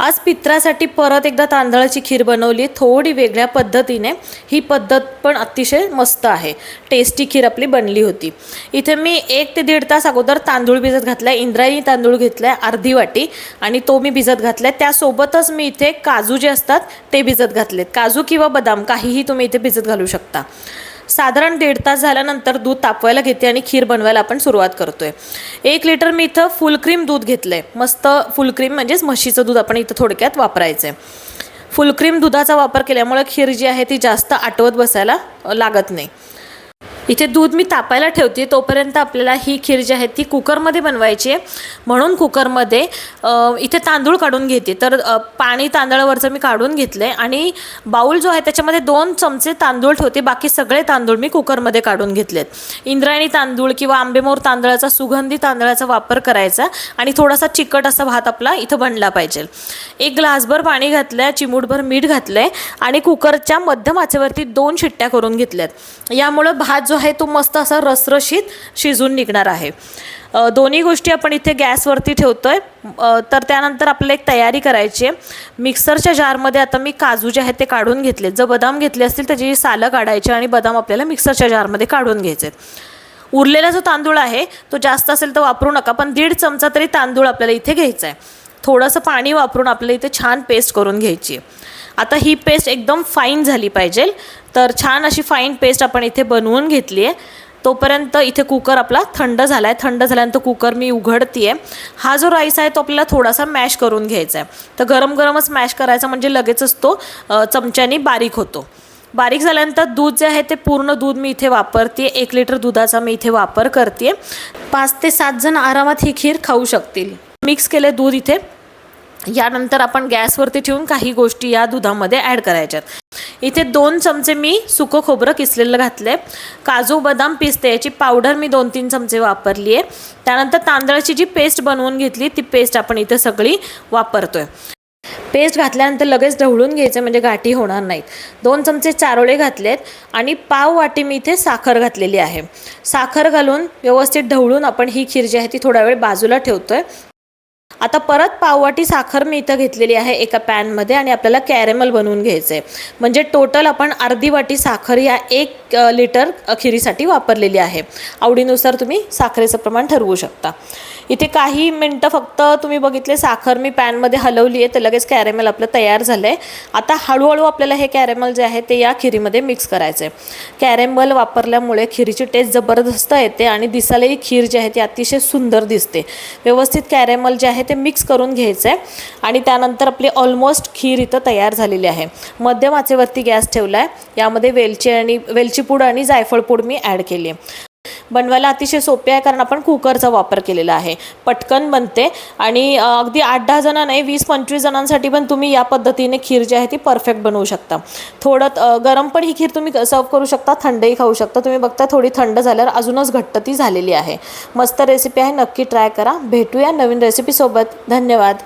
आज पित्रासाठी परत एकदा तांदळाची खीर बनवली. थोडी वेगळ्या पद्धतीने ही पद्धत पण अतिशय मस्त आहे. टेस्टी खीर आपली बनली होती. इथे मी एक ते दीड तास अगोदर तांदूळ भिजत घातला इंद्रायणी तांदूळ घेतलाय अर्धी वाटी आणि तो मी भिजत घातलाय. त्यासोबतच मी इथे काजू जे असतात ते भिजत घातलेत. काजू किंवा बदाम काहीही तुम्ही इथे भिजत घालू शकता. साधारण दीड तास झाल्यानंतर दूध तापवायला घेते आणि खीर बनवायला आपण सुरुवात करतोय. एक लिटर मी इथं फुल क्रीम दूध आहे मस्त फुल क्रीम म्हणजेच म्हशीचं दूध आपण इथं थोडक्यात वापरायचं आहे फुल क्रीम दुधाचा वापर केल्यामुळे खीर जी आहे ती जास्त आटवत बसायला लागत नाही. इथे दूध मी तापायला ठेवते. तोपर्यंत आपल्याला ही खीर जी आहे ती कुकरमध्ये बनवायची आहे. म्हणून कुकरमध्ये इथे तांदूळ काढून घेते. तर पाणी तांदळावरचं मी काढून घेतलं आहे आणि बाऊल जो आहे त्याच्यामध्ये दोन चमचे तांदूळ ठेवते. बाकी सगळे तांदूळ मी कुकरमध्ये काढून घेतलेत. इंद्रायणी तांदूळ किंवा आंबेमोर तांदळाचा सुगंधी तांदळाचा वापर करायचा आणि थोडासा चिकट असा भात आपला इथं बनला पाहिजे. एक ग्लासभर पाणी घातलं आहे चिमूटभर मीठ घातलं आहे आणि कुकरच्या मध्यम आचेवरती दोन शिट्ट्या करून घेतल्यात. यामुळं भात जो आहे तो मस्त असा रसरशीत शिजून निघणार आहे. दोन्ही गोष्टी आपण इथे गॅसवरती ठेवतो आहे तर त्यानंतर आपल्याला एक तयारी करायची आहे. मिक्सरच्या जारमध्ये आता मी काजू जे आहेत ते काढून घेतले. जर बदाम घेतले असतील त्याची सालं काढायची आणि बदाम आपल्याला मिक्सरच्या जारमध्ये काढून घ्यायचे उरलेला जो तांदूळ आहे तो जास्त असेल तर वापरू नका पण दीड चमचा तरी तांदूळ आपल्याला इथे घ्यायचा आहे. थोडंसं पाणी वापरून आपल्याला इथे छान पेस्ट करून घ्यायची आहे. आता ही पेस्ट एकदम फाईन झाली पाहिजे. तर छान अशी फाईन पेस्ट आपण इथे बनवून घेतली आहे. तोपर्यंत इथे कुकर आपला थंड झाला आहे थंड झाल्यानंतर कुकर मी उघडती आहे हा जो राईस आहे तो आपल्याला थोडासा मॅश करून घ्यायचा आहे तर गरम गरमच मॅश करायचा म्हणजे लगेचच तो चमच्याने बारीक होतो. बारीक झाल्यानंतर दूध जे आहे ते पूर्ण दूध मी इथे वापरते एक लिटर दुधाचा मी इथे वापर करते पाच ते सात जण आरामात ही खीर खाऊ शकतील. मिक्स केले दूध इथे. यानंतर आपण गॅसवरती ठेवून काही गोष्टी या दुधामध्ये ॲड करायच्यात. इथे दोन चमचे मी सुकं खोबरं किसलेलं घातलं आहे काजू बदाम पिस्ते याची पावडर मी दोन तीन चमचे वापरली आहे त्यानंतर तांदळाची जी पेस्ट बनवून घेतली ती पेस्ट आपण इथे सगळी वापरतोय. पेस्ट घातल्यानंतर लगेच ढवळून घ्यायचं म्हणजे गाठी होणार नाहीत. दोन चमचे चारोळे घातलेत आणि पाव वाटी मी इथे साखर घातलेली आहे. साखर घालून व्यवस्थित ढवळून आपण ही खीर जी आहे ती थोडा वेळ बाजूला ठेवतोय. आता परत पाववाटी साखर मी इथं घेतलेली आहे एका पॅनमध्ये आणि आपल्याला कॅरेमल बनवून घ्यायचं आहे म्हणजे टोटल आपण अर्धी वाटी साखर या एक लिटर खिरीसाठी वापरलेली आहे. आवडीनुसार तुम्ही साखरेचं प्रमाण ठरवू शकता. इथे काही मिनटं फक्त तुम्ही बघितले साखर मी पॅनमध्ये हलवली आहे तर लगेच कॅरेमल आपलं तयार झालं आहे आता हळूहळू आपल्याला हे कॅरेमल जे आहे ते या खिरीमध्ये मिक्स करायचं आहे कॅरेमल वापरल्यामुळे खिरीची टेस्ट जबरदस्त येते आणि दिसायला ही खीर जी आहे ती अतिशय सुंदर दिसते. व्यवस्थित कॅरेमल जे आहे ते मिक्स करून घ्यायचं आहे आणि त्यानंतर आपली ऑलमोस्ट खीर इथं तयार झालेली आहे. मध्यम आचेवरती गॅस ठेवला आहे यामध्ये वेलची आणि वेलची पूड आणि जायफळ पूड मी ॲड केली आहे बनवायला अतिशय सोपे आहे कारण आपण कुकरचा वापर केलेला आहे. पटकन बनते आणि अगदी आठ दहा जण नाही वीस पंचवीस जणांसाठी पण तुम्ही या पद्धतीने खीर जी आहे ती परफेक्ट बनवू शकता. थोडं गरम पण ही खीर तुम्ही सर्व करू शकता थंडही खाऊ शकता. तुम्ही बघता थोडी थंड झाल्यावर अजूनच घट्ट ती झालेली आहे. मस्त रेसिपी आहे नक्की ट्राय करा. भेटूया नवीन रेसिपीसोबत धन्यवाद.